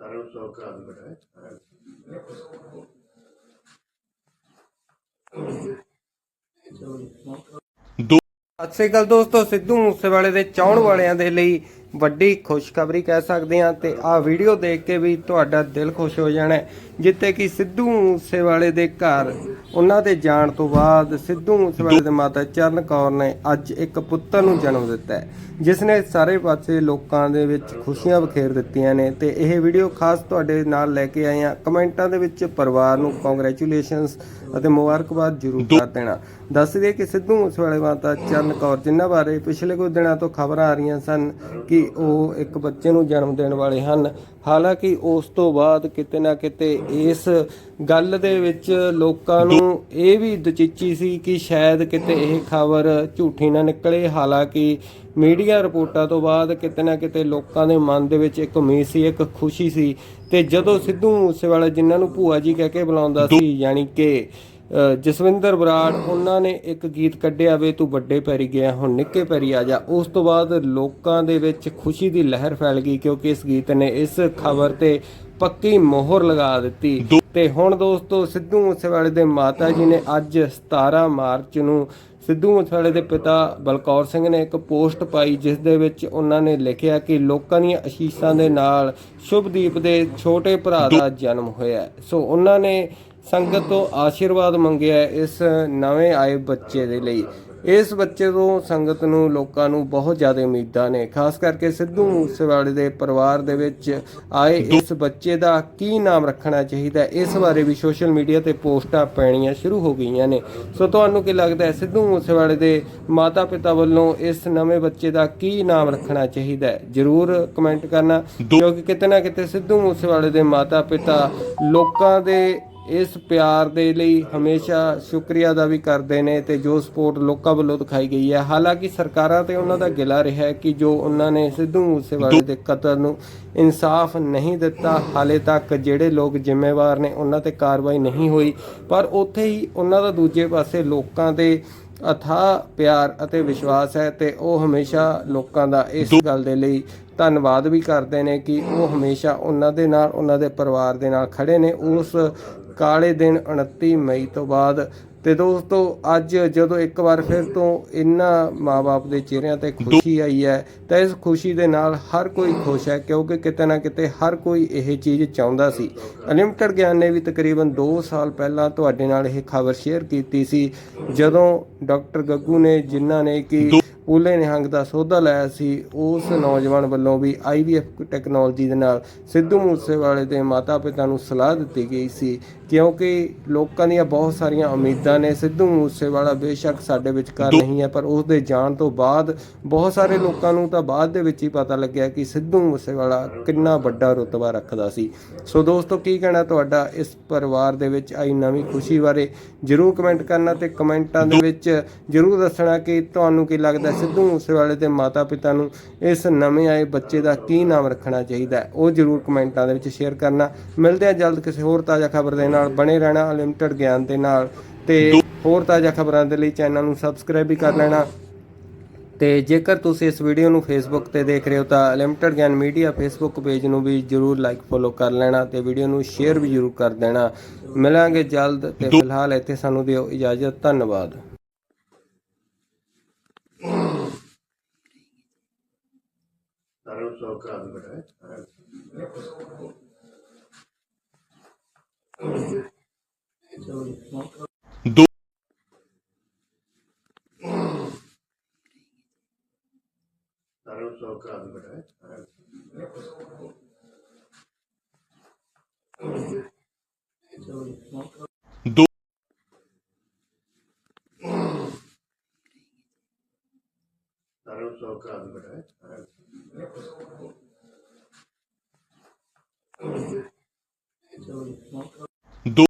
ਸਰਵ ਸੌਕਾ ਬੜਾ ਸਤਿ ਸ੍ਰੀ ਅਕਾਲ ਦੋਸਤੋ ਸਿੱਧੂ ਮੂਸੇਵਾਲੇ ਦੇ ਚਾਹਣ ਵਾਲਿਆਂ ਦੇ ਲਈ ਵੱਡੀ ਖੁਸ਼ਖਬਰੀ ਕਹਿ ਸਕਦੇ ਹਾਂ ਤੇ ਆਹ ਵੀਡੀਓ ਦੇਖ ਕੇ ਵੀ ਤੁਹਾਡਾ ਦਿਲ ਖੁਸ਼ ਹੋ ਜਾਣਾ ਹੈ, ਜਿੱਥੇ ਕਿ ਸਿੱਧੂ ਮੂਸੇਵਾਲੇ ਦੇ ਘਰ ਉਹਨਾਂ ਦੇ ਜਾਣ ਤੋਂ ਬਾਅਦ ਸਿੱਧੂ ਮੂਸੇਵਾਲੇ ਦੇ ਮਾਤਾ ਚਰਨ ਕੌਰ ਨੇ ਅੱਜ ਇੱਕ ਪੁੱਤਰ ਨੂੰ ਜਨਮ ਦਿੱਤਾ ਹੈ ਜਿਸ ਨੇ ਸਾਰੇ ਪਾਸੇ ਲੋਕਾਂ ਦੇ ਵਿੱਚ ਖੁਸ਼ੀਆਂ ਬਖੇਰ ਦਿੱਤੀਆਂ ਨੇ ਤੇ ਇਹ ਵੀਡੀਓ ਖਾਸ ਤੁਹਾਡੇ ਨਾਲ ਲੈ ਕੇ ਆਏ ਹਾਂ। ਕਮੈਂਟਾਂ ਦੇ ਵਿੱਚ ਪਰਿਵਾਰ ਨੂੰ ਕੰਗ੍ਰੈਚੁਲੇਸ਼ਨਸ ਅਤੇ ਮੁਬਾਰਕਬਾਦ ਜ਼ਰੂਰ ਕਰ ਦੇਣਾ। ਦੱਸ ਦਈਏ ਕਿ ਸਿੱਧੂ ਮੂਸੇਵਾਲੇ ਮਾਤਾ ਚਰਨ ਕੌਰ ਜਿਨ੍ਹਾਂ ਬਾਰੇ ਪਿਛਲੇ ਕੁਝ ਦਿਨਾਂ ਤੋਂ ਖਬਰਾਂ ਆ ਰਹੀਆਂ ਸਨ ਕਿ ਉਹ ਇੱਕ ਬੱਚੇ ਨੂੰ ਜਨਮ ਦੇਣ ਵਾਲੇ ਹਨ ਹਾਲਾਂਕਿ ਉਸ ਤੋਂ ਬਾਅਦ ਕਿਤੇ ਨਾ ਕਿਤੇ ਇਸ ਗੱਲ ਦੇ ਵਿੱਚ ਲੋਕਾਂ ਨੂੰ ਇਹ ਵੀ ਦਚਿੱਚੀ ਸੀ ਕਿ ਸ਼ਾਇਦ ਕਿਤੇ ਇਹ ਖਬਰ ਝੂਠੀ ਨਾ ਨਿਕਲੇ। ਹਾਲਾਂਕਿ ਮੀਡੀਆ ਰਿਪੋਰਟਾਂ ਤੋਂ ਬਾਅਦ ਕਿਤੇ ਨਾ ਕਿਤੇ ਲੋਕਾਂ ਦੇ ਮਨ ਦੇ ਵਿੱਚ ਇੱਕ ਉਮੀਦ ਸੀ ਇੱਕ ਖੁਸ਼ੀ ਸੀ। ਤੇ ਜਦੋਂ ਸਿੱਧੂ ਮੂਸੇਵਾਲਾ ਜਿਨ੍ਹਾਂ ਨੂੰ ਭੂਆ ਜੀ ਕਹਿ ਕੇ ਬੁਲਾਉਂਦਾ ਸੀ ਯਾਨੀ ਕਿ ਜਸਵਿੰਦਰ ਬਰਾੜ ਉਹਨਾਂ ਨੇ ਇੱਕ ਗੀਤ ਕੱਢਿਆ ਵੇ ਤੂੰ ਵੱਡੇ ਪੈਰੀ ਗਿਆ ਹੁਣ ਨਿੱਕੇ ਪੈਰੀ ਆ ਜਾ ਉਸ ਤੋਂ ਬਾਅਦ ਲੋਕਾਂ ਦੇ ਵਿੱਚ ਖੁਸ਼ੀ ਦੀ ਲਹਿਰ ਫੈਲ ਗਈ ਕਿਉਂਕਿ ਇਸ ਗੀਤ ਨੇ ਇਸ ਖਬਰ ਤੇ ਪੱਕੀ ਮੋਹਰ ਲਗਾ ਦਿੱਤੀ ਤੇ ਹੁਣ ਦੋਸਤੋ ਸਿੱਧੂ ਮੂਸੇਵਾਲੇ ਦੇ ਮਾਤਾ ਜੀ ਨੇ ਅੱਜ 17 ਮਾਰਚ ਨੂੰ ਸਿੱਧੂ ਮੂਸੇਵਾਲੇ ਦੇ ਪਿਤਾ ਬਲਕੌਰ ਸਿੰਘ ਨੇ ਇੱਕ ਪੋਸਟ ਪਾਈ ਜਿਸ ਦੇ ਵਿੱਚ ਉਹਨਾਂ ਨੇ ਲਿਖਿਆ ਕਿ ਲੋਕਾਂ ਦੀਆਂ ਅਸ਼ੀਸ਼ਾਂ ਦੇ ਨਾਲ ਸ਼ੁਭਦੀਪ ਦੇ ਛੋਟੇ ਭਰਾ ਦਾ ਜਨਮ ਹੋਇਆ। ਸੋ ਉਹਨਾਂ ਨੇ ਸੰਗਤ ਤੋਂ ਆਸ਼ੀਰਵਾਦ ਮੰਗਿਆ ਇਸ ਨਵੇਂ ਆਏ ਬੱਚੇ ਦੇ ਲਈ। ਇਸ ਬੱਚੇ ਤੋਂ ਸੰਗਤ ਨੂੰ ਲੋਕਾਂ ਨੂੰ ਬਹੁਤ ਜ਼ਿਆਦਾ ਉਮੀਦਾਂ ਨੇ। ਖਾਸ ਕਰਕੇ ਸਿੱਧੂ ਮੂਸੇਵਾਲੇ ਦੇ ਪਰਿਵਾਰ ਦੇ ਵਿੱਚ ਆਏ ਇਸ ਬੱਚੇ ਦਾ ਕੀ ਨਾਮ ਰੱਖਣਾ ਚਾਹੀਦਾ ਇਸ ਬਾਰੇ ਵੀ ਸੋਸ਼ਲ ਮੀਡੀਆ ਤੇ ਪੋਸਟਾਂ ਪੈਣੀਆਂ ਸ਼ੁਰੂ ਹੋ ਗਈਆਂ ਨੇ। ਸੋ ਤੁਹਾਨੂੰ ਕੀ ਲੱਗਦਾ ਹੈ ਸਿੱਧੂ ਮੂਸੇਵਾਲੇ ਦੇ ਮਾਤਾ ਪਿਤਾ ਵੱਲੋਂ ਇਸ ਨਵੇਂ ਬੱਚੇ ਦਾ ਕੀ ਨਾਮ ਰੱਖਣਾ ਚਾਹੀਦਾ ਹੈ? ਜਰੂਰ ਕਮੈਂਟ ਕਰਨਾ। ਕਿਉਂਕਿ ਕਿਤੇ ਨਾ ਕਿਤੇ ਸਿੱਧੂ ਮੂਸੇਵਾਲੇ ਦੇ ਮਾਤਾ ਪਿਤਾ ਲੋਕਾਂ ਦੇ ਇਸ ਪਿਆਰ ਦੇ ਲਈ ਹਮੇਸ਼ਾ ਸ਼ੁਕਰੀਆ ਦਾ ਵੀ ਕਰਦੇ ਨੇ ਤੇ ਜੋ ਸਪੋਰਟ ਲੋਕਾਂ ਵੱਲੋਂ ਦਿਖਾਈ ਗਈ ਹੈ। ਹਾਲਾਂਕਿ ਸਰਕਾਰਾਂ ਤੇ ਉਹਨਾਂ ਦਾ ਗਿਲਾ ਰਿਹਾ ਹੈ ਕਿ ਜੋ ਉਹਨਾਂ ਨੇ ਸਿੱਧੂ ਮੂਸੇਵਾਲੇ ਦੇ ਕਤਲ ਨੂੰ ਇਨਸਾਫ ਨਹੀਂ ਦਿੱਤਾ ਹਾਲੇ ਤੱਕ ਜਿਹੜੇ ਲੋਕ ਜ਼ਿੰਮੇਵਾਰ ਨੇ ਉਹਨਾਂ ਤੇ ਕਾਰਵਾਈ ਨਹੀਂ ਹੋਈ ਪਰ ਉੱਥੇ ਹੀ ਉਹਨਾਂ ਦਾ ਦੂਜੇ ਪਾਸੇ ਲੋਕਾਂ ਦੇ ਅਥਾਹ ਪਿਆਰ ਅਤੇ ਵਿਸ਼ਵਾਸ ਹੈ ਤੇ ਉਹ ਹਮੇਸ਼ਾ ਲੋਕਾਂ ਦਾ ਇਸ ਗੱਲ ਦੇ ਲਈ ਧੰਨਵਾਦ ਵੀ ਕਰਦੇ ਨੇ ਕਿ ਉਹ ਹਮੇਸ਼ਾ ਉਹਨਾਂ ਦੇ ਨਾਲ ਉਹਨਾਂ ਦੇ ਪਰਿਵਾਰ ਦੇ ਨਾਲ ਖੜੇ ਨੇ। ਉਸ ਕਾਲੇ ਦਿਨ 29 ਮਈ ਤੋਂ ਬਾਅਦ ਤੇ ਦੋਸਤੋ ਅੱਜ ਜਦੋਂ ਇੱਕ ਵਾਰ ਫਿਰ ਤੋਂ ਇਹਨਾਂ ਮਾਪੇ ਦੇ ਚਿਹਰਿਆਂ ਤੇ ਖੁਸ਼ੀ ਆਈ ਹੈ ਤਾਂ ਇਸ ਖੁਸ਼ੀ ਦੇ ਨਾਲ ਹਰ ਕੋਈ ਖੁਸ਼ ਹੈ ਕਿਉਂਕਿ ਕਿਤੇ ਨਾ ਕਿਤੇ ਹਰ ਕੋਈ ਇਹ ਚੀਜ਼ ਚਾਹੁੰਦਾ ਸੀ। ਅਨਲਿਮਟਿਡ ਗਿਆਨ ਨੇ ਵੀ ਤਕਰੀਬਨ 2 ਸਾਲ ਪਹਿਲਾਂ ਤੁਹਾਡੇ ਨਾਲ ਇਹ ਖਬਰ ਸ਼ੇਅਰ ਕੀਤੀ ਸੀ ਜਦੋਂ ਡਾਕਟਰ ਗੱਗੂ ਨੇ ਜਿਨ੍ਹਾਂ ਨੇ ਕਿ ਪੂਲੇ ਨਿਹੰਗ ਦਾ ਸੌਦਾ ਲਾਇਆ ਸੀ, ਉਸ ਨੌਜਵਾਨ ਵੱਲੋਂ ਵੀ ਆਈਵੀਐਫ ਟੈਕਨੋਲੋਜੀ ਦੇ ਨਾਲ ਸਿੱਧੂ ਮੂਸੇਵਾਲੇ ਦੇ ਮਾਤਾ-ਪਿਤਾ ਨੂੰ ਸਲਾਹ ਦਿੱਤੀ ਗਈ ਸੀ। ਕਿਉਂਕਿ ਲੋਕਾਂ ਦੀਆਂ ਬਹੁਤ ਸਾਰੀਆਂ ਉਮੀਦਾਂ ਨੇ ਸਿੱਧੂ ਮੂਸੇਵਾਲਾ ਬੇਸ਼ੱਕ ਸਾਡੇ ਵਿਚਕਾਰ ਨਹੀਂ ਹੈ ਪਰ ਉਸ ਦੇ ਜਾਣ ਤੋਂ ਬਾਅਦ ਬਹੁਤ ਸਾਰੇ ਲੋਕਾਂ ਨੂੰ ਤਾਂ ਬਾਅਦ ਦੇ ਵਿੱਚ ਹੀ ਪਤਾ ਲੱਗਿਆ ਕਿ ਸਿੱਧੂ ਮੂਸੇਵਾਲਾ ਕਿੰਨਾ ਵੱਡਾ ਰੁਤਬਾ ਰੱਖਦਾ ਸੀ। ਸੋ ਦੋਸਤੋ ਕੀ ਕਹਿਣਾ ਤੁਹਾਡਾ ਇਸ ਪਰਿਵਾਰ ਦੇ ਵਿੱਚ? ਆਈ ਨਵੀਂ ਖੁਸ਼ੀ ਬਾਰੇ ਜਰੂਰ ਕਮੈਂਟ ਕਰਨਾ ਤੇ ਕਮੈਂਟਾਂ ਦੇ ਵਿੱਚ ਜਰੂਰ ਦੱਸਣਾ ਕਿ ਤੁਹਾਨੂੰ ਕੀ ਲੱਗਦਾ ਸਿੱਧੂ ਮੂਸੇਵਾਲੇ ਦੇ ਮਾਤਾ-ਪਿਤਾ ਨੂੰ ਇਸ ਨਵੇਂ ਆਏ ਬੱਚੇ ਦਾ ਕੀ ਨਾਮ ਰੱਖਣਾ ਚਾਹੀਦਾ ਉਹ ਜਰੂਰ ਕਮੈਂਟਾਂ ਦੇ ਵਿੱਚ ਸ਼ੇਅਰ ਕਰਨਾ। ਮਿਲਦੇ ਆ ਜਲਦ ਕਿਸੇ ਹੋਰ ਤਾਜ਼ਾ ਖਬਰ ਦੇ ਨਾਲ। ਬਣੇ ਰਹਿਣਾ ਅਨਲਿਮਟਿਡ ਗਿਆਨ ਦੇ ਨਾਲ। ਤੇ ਹੋਰ ਤਾਜ਼ਾ ਖਬਰਾਂ ਦੇ ਲਈ ਚੈਨਲ ਨੂੰ ਸਬਸਕ੍ਰਾਈਬ ਵੀ ਕਰ ਲੈਣਾ। ਤੇ ਜੇਕਰ ਤੁਸੀਂ ਇਸ ਵੀਡੀਓ ਨੂੰ ਫੇਸਬੁੱਕ ਤੇ ਦੇਖ ਰਹੇ ਹੋ ਤਾਂ ਲਿਮਟਿਡ ਗਿਆਨ ਮੀਡੀਆ ਫੇਸਬੁੱਕ ਪੇਜ ਨੂੰ ਵੀ ਜਰੂਰ ਲਾਈਕ ਫੋਲੋ ਕਰ ਲੈਣਾ ਤੇ ਵੀਡੀਓ ਨੂੰ ਸ਼ੇਅਰ ਵੀ ਜਰੂਰ ਕਰ ਦੇਣਾ। ਮਿਲਾਂਗੇ ਜਲਦ ਤੇ ਫਿਲਹਾਲ ਇੱਥੇ ਸਾਨੂੰ ਦਿਓ ਇਜਾਜ਼ਤ। ਧੰਨਵਾਦ। ਸਰਵ ਸੌਕਾ ਬੜਾ ਸਰਵ ਸੌਕਾ ਬੜਾ ਸਰਵ ਸੌਕਾ ਬੜਾ